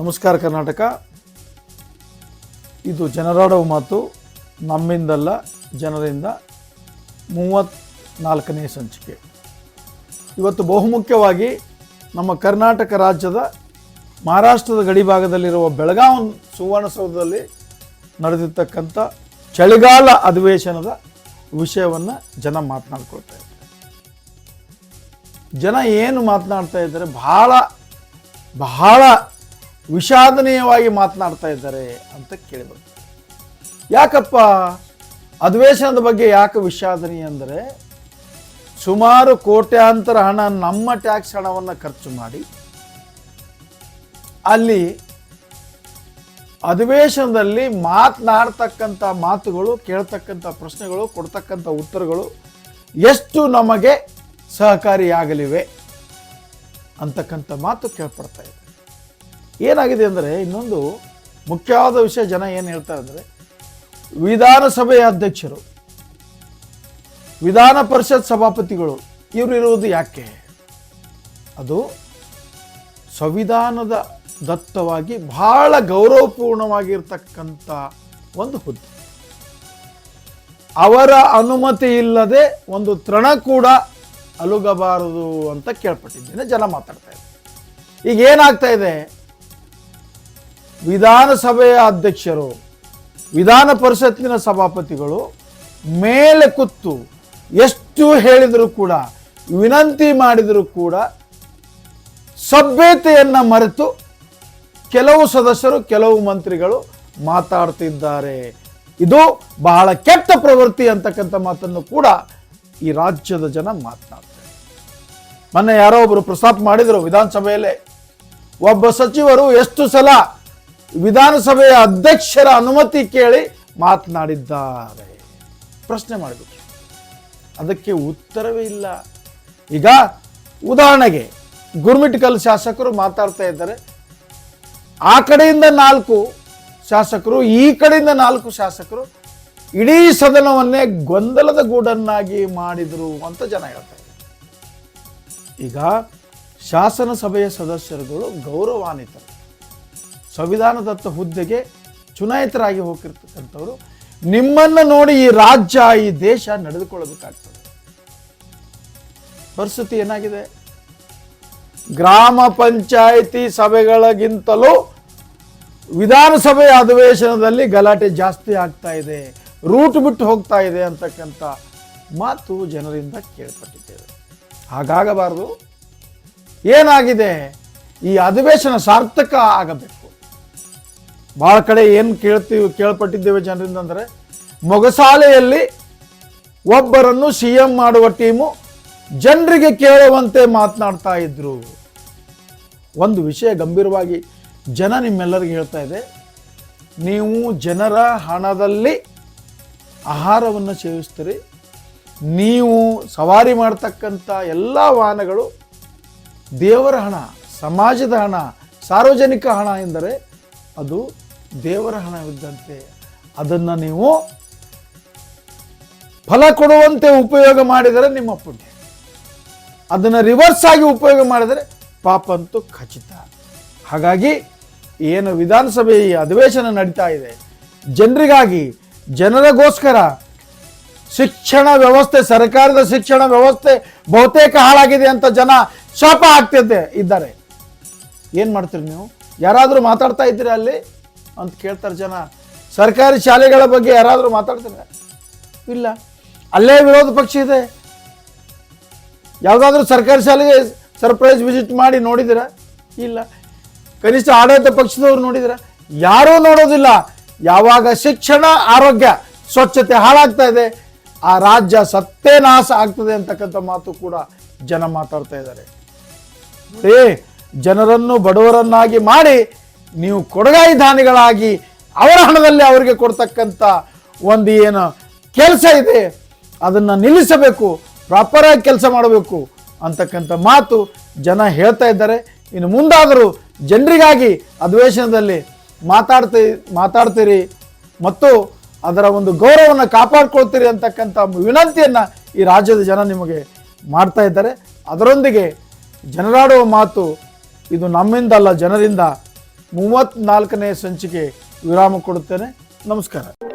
ನಮಸ್ಕಾರ ಕರ್ನಾಟಕ. ಇದು ಜನರಾಡುವ ಮಾತು, ನಮ್ಮಿಂದಲ್ಲ, ಜನರಿಂದ ಮೂವತ್ತ್ನಾಲ್ಕನೇ ಸಂಚಿಕೆ. ಇವತ್ತು ಬಹುಮುಖ್ಯವಾಗಿ ನಮ್ಮ ಕರ್ನಾಟಕ ರಾಜ್ಯದ ಮಹಾರಾಷ್ಟ್ರದ ಗಡಿಭಾಗದಲ್ಲಿರುವ ಬೆಳಗಾವಿ ಸುವರ್ಣಸೌಧದಲ್ಲಿ ನಡೆದಿರ್ತಕ್ಕಂಥ ಚಳಿಗಾಲ ಅಧಿವೇಶನದ ವಿಷಯವನ್ನು ಜನ ಮಾತನಾಡ್ಕೊಳ್ತಾ ಜನ ಏನು ಮಾತನಾಡ್ತಾ ಇದ್ದಾರೆ, ಬಹಳ ಬಹಳ ವಿಷಾದನೀಯವಾಗಿ ಮಾತನಾಡ್ತಾ ಇದ್ದಾರೆ ಅಂತ ಕೇಳಿಬರ್ತದೆ ಯಾಕಪ್ಪ? ಅಧಿವೇಶನದ ಬಗ್ಗೆ ಯಾಕೆ ವಿಷಾದನೀಯ ಅಂದರೆ ಸುಮಾರು ಕೋಟ್ಯಾಂತರ ಹಣ ನಮ್ಮ ಟ್ಯಾಕ್ಸ್ ಹಣವನ್ನು ಖರ್ಚು ಮಾಡಿ ಅಲ್ಲಿ ಅಧಿವೇಶನದಲ್ಲಿ ಮಾತನಾಡ್ತಕ್ಕಂಥ ಮಾತುಗಳು, ಕೇಳ್ತಕ್ಕಂಥ ಪ್ರಶ್ನೆಗಳು, ಕೊಡ್ತಕ್ಕಂಥ ಉತ್ತರಗಳು ಎಷ್ಟು ನಮಗೆ ಸಹಕಾರಿಯಾಗಲಿವೆ ಅಂತಕ್ಕಂಥ ಮಾತು ಕೇಳ್ಪಡ್ತಾ ಇದೆ. ಏನಾಗಿದೆ ಅಂದರೆ ಇನ್ನೊಂದು ಮುಖ್ಯವಾದ ವಿಷಯ ಜನ ಏನು ಹೇಳ್ತಾರೆ ಅಂದರೆ ವಿಧಾನಸಭೆಯ ಅಧ್ಯಕ್ಷರು, ವಿಧಾನ ಪರಿಷತ್ ಸಭಾಪತಿಗಳು, ಇವರು ಇರುವುದು ಯಾಕೆ? ಅದು ಸಂವಿಧಾನದ ದತ್ತವಾಗಿ ಬಹಳ ಗೌರವಪೂರ್ಣವಾಗಿರ್ತಕ್ಕಂಥ ಒಂದು ಹುದ್ದೆ. ಅವರ ಅನುಮತಿ ಇಲ್ಲದೆ ಒಂದು ತೃಣ ಕೂಡ ಅಲುಗಬಾರದು ಅಂತ ಕೇಳ್ಪಟ್ಟಿದ್ದೇನೆ, ಜನ ಮಾತಾಡ್ತಾ ಇದ್ದಾರೆ. ಈಗ ಏನಾಗ್ತಾ ಇದೆ? ವಿಧಾನಸಭೆಯ ಅಧ್ಯಕ್ಷರು, ವಿಧಾನ ಪರಿಷತ್ತಿನ ಸಭಾಪತಿಗಳು ಮೇಲೆ ಕುತ್ತು ಎಷ್ಟು ಹೇಳಿದರೂ ಕೂಡ, ವಿನಂತಿ ಮಾಡಿದರೂ ಕೂಡ ಸಭ್ಯತೆಯನ್ನು ಮರೆತು ಕೆಲವು ಸದಸ್ಯರು, ಕೆಲವು ಮಂತ್ರಿಗಳು ಮಾತಾಡ್ತಿದ್ದಾರೆ. ಇದು ಬಹಳ ಕೆಟ್ಟ ಪ್ರವೃತ್ತಿ ಅಂತಕ್ಕಂಥ ಮಾತನ್ನು ಕೂಡ ಈ ರಾಜ್ಯದ ಜನ ಮಾತನಾಡ್ತಾರೆ. ಮೊನ್ನೆ ಯಾರೋ ಒಬ್ಬರು ಪ್ರಸ್ತಾಪ ಮಾಡಿದರು ವಿಧಾನಸಭೆಯಲ್ಲೇ, ಒಬ್ಬ ಸಚಿವರು ಎಷ್ಟು ಸಲ ವಿಧಾನಸಭೆಯ ಅಧ್ಯಕ್ಷರ ಅನುಮತಿ ಕೇಳಿ ಮಾತನಾಡಿದ್ದಾರೆ. ಪ್ರಶ್ನೆ ಮಾಡಬೇಕು. ಅದಕ್ಕೆ ಉತ್ತರವೇ ಇಲ್ಲ. ಈಗ ಉದಾಹರಣೆಗೆ ಗುರ್ಮಿಟ್ಕಲ್ ಶಾಸಕರು ಮಾತಾಡ್ತಾ ಇದ್ದಾರೆ. ಆ ಕಡೆಯಿಂದ ನಾಲ್ಕು ಶಾಸಕರು, ಈ ಕಡೆಯಿಂದ ನಾಲ್ಕು ಶಾಸಕರು ಇಡೀ ಸದನವನ್ನೇ ಗೊಂದಲದ ಗೂಡನ್ನಾಗಿ ಮಾಡಿದರು ಅಂತ ಜನ ಹೇಳ್ತಾ ಇದ್ದಾರೆ. ಈಗ ಶಾಸನ ಸಭೆಯ ಸದಸ್ಯರುಗಳು ಗೌರವಾನ್ವಿತರು. ಸಂವಿಧಾನದತ್ತ ಹುದ್ದೆಗೆ ಚುನಾಯಿತರಾಗಿ ಹೋಗಿರ್ತಕ್ಕಂಥವ್ರು ನಿಮ್ಮನ್ನು ನೋಡಿ ಈ ರಾಜ್ಯ, ಈ ದೇಶ ನಡೆದುಕೊಳ್ಳಬೇಕಾಗ್ತದೆ. ಪರಿಸ್ಥಿತಿ ಏನಾಗಿದೆ? ಗ್ರಾಮ ಪಂಚಾಯಿತಿ ಸಭೆಗಳಿಗಿಂತಲೂ ವಿಧಾನಸಭೆ ಅಧಿವೇಶನದಲ್ಲಿ ಗಲಾಟೆ ಜಾಸ್ತಿ ಆಗ್ತಾ ಇದೆ, ರೂಟ್ ಬಿಟ್ಟು ಹೋಗ್ತಾ ಇದೆ ಅಂತಕ್ಕಂಥ ಮಾತು ಜನರಿಂದ ಕೇಳ್ಪಟ್ಟಿದ್ದೇವೆ. ಹಾಗಾಗಬಾರದು. ಏನಾಗಿದೆ? ಈ ಅಧಿವೇಶನ ಸಾರ್ಥಕ ಆಗಬೇಕು. ಭಾಳ ಕಡೆ ಏನು ಕೇಳ್ತೀವಿ ಕೇಳ್ಪಟ್ಟಿದ್ದೇವೆ ಜನರಿಂದ ಅಂದರೆ, ಮೊಗಸಾಲೆಯಲ್ಲಿ ಒಬ್ಬರನ್ನು ಸಿ ಎಂ ಮಾಡುವ ಟೀಮು ಜನರಿಗೆ ಕೇಳುವಂತೆ ಮಾತನಾಡ್ತಾ ಇದ್ರು. ಒಂದು ವಿಷಯ ಗಂಭೀರವಾಗಿ ಜನ ನಿಮ್ಮೆಲ್ಲರಿಗೂ ಹೇಳ್ತಾ ಇದೆ. ನೀವು ಜನರ ಹಣದಲ್ಲಿ ಆಹಾರವನ್ನು ಸೇವಿಸ್ತೀರಿ. ನೀವು ಸವಾರಿ ಮಾಡ್ತಕ್ಕಂಥ ಎಲ್ಲ ವಾಹನಗಳು ದೇವರ ಹಣ, ಸಮಾಜದ ಹಣ, ಸಾರ್ವಜನಿಕ ಹಣ ಎಂದರೆ ಅದು ದೇವರ ಹಣವಿದ್ದಂತೆ ಅದನ್ನು ನೀವು ಫಲ ಕೊಡುವಂತೆ ಉಪಯೋಗ ಮಾಡಿದರೆ ನಿಮ್ಮ ಪುಣ್ಯ. ಅದನ್ನು ರಿವರ್ಸ್ ಆಗಿ ಉಪಯೋಗ ಮಾಡಿದರೆ ಪಾಪ ಅಂತೂ ಖಚಿತ. ಹಾಗಾಗಿ ಏನು ವಿಧಾನಸಭೆ ಈ ಅಧಿವೇಶನ ನಡೀತಾ ಇದೆ, ಜನರಿಗಾಗಿ, ಜನರಗೋಸ್ಕರ ಶಿಕ್ಷಣ ವ್ಯವಸ್ಥೆ, ಸರ್ಕಾರದ ಶಿಕ್ಷಣ ವ್ಯವಸ್ಥೆ ಬಹುತೇಕ ಹಾಳಾಗಿದೆ ಅಂತ ಜನ ಶಾಪ ಆಗ್ತಿದ್ದೆ ಇದ್ದಾರೆ. ಏನು ಮಾಡ್ತೀರಿ ನೀವು? ಯಾರಾದರೂ ಮಾತಾಡ್ತಾ ಇದ್ದೀರಾ ಅಲ್ಲಿ? ಅಂತ ಕೇಳ್ತಾರೆ ಜನ. ಸರ್ಕಾರಿ ಶಾಲೆಗಳ ಬಗ್ಗೆ ಯಾರಾದರೂ ಮಾತಾಡ್ತಾರೆ? ಇಲ್ಲ. ಅಲ್ಲೇ ವಿರೋಧ ಪಕ್ಷ ಇದೆ. ಯಾವುದಾದ್ರೂ ಸರ್ಕಾರಿ ಶಾಲೆಗೆ ಸರ್ಪ್ರೈಸ್ ವಿಸಿಟ್ ಮಾಡಿ ನೋಡಿದಿರ ಇಲ್ಲ. ಕನಿಷ್ಠ ಆಡಳಿತ ಪಕ್ಷದವ್ರು ನೋಡಿದಿರ ಯಾರೂ ನೋಡೋದಿಲ್ಲ. ಯಾವಾಗ ಶಿಕ್ಷಣ, ಆರೋಗ್ಯ, ಸ್ವಚ್ಛತೆ ಹಾಳಾಗ್ತಾ ಇದೆ, ಆ ರಾಜ್ಯ ಸತ್ತೇ ನಾಶ ಆಗ್ತದೆ ಅಂತಕ್ಕಂಥ ಮಾತು ಕೂಡ ಜನ ಮಾತಾಡ್ತಾ ಇದ್ದಾರೆ. ಏ, ಜನರನ್ನು ಬಡವರನ್ನಾಗಿ ಮಾಡಿ ನೀವು ಕೊಡಗಾಯಿ ದಾನಿಗಳಾಗಿ ಅವರ ಹಣದಲ್ಲಿ ಅವರಿಗೆ ಕೊಡ್ತಕ್ಕಂಥ ಒಂದು ಏನು ಕೆಲಸ ಇದೆ, ಅದನ್ನು ನಿಲ್ಲಿಸಬೇಕು ಪ್ರಾಪರಾಗಿ ಕೆಲಸ ಮಾಡಬೇಕು ಅಂತಕ್ಕಂಥ ಮಾತು ಜನ ಹೇಳ್ತಾ ಇದ್ದಾರೆ. ಇನ್ನು ಮುಂದಾದರೂ ಜನರಿಗಾಗಿ ಅಧಿವೇಶನದಲ್ಲಿ ಮಾತಾಡ್ತಿ, ಮಾತಾಡ್ತೀರಿ ಮತ್ತು ಅದರ ಒಂದು ಗೌರವವನ್ನು ಕಾಪಾಡ್ಕೊಳ್ತೀರಿ ಅಂತಕ್ಕಂಥ ವಿನಂತಿಯನ್ನು ಈ ರಾಜ್ಯದ ಜನ ನಿಮಗೆ ಮಾಡ್ತಾ ಇದ್ದಾರೆ. ಅದರೊಂದಿಗೆ ಜನರಾಡುವ ಮಾತು ಇದು ನಮ್ಮಿಂದಲ್ಲ ಜನರಿಂದ ಮೂವತ್ತ್ನಾಲ್ಕನೇ ಸಂಚಿಕೆ ವಿರಾಮ ಕೊಡುತ್ತೇನೆ. ನಮಸ್ಕಾರ.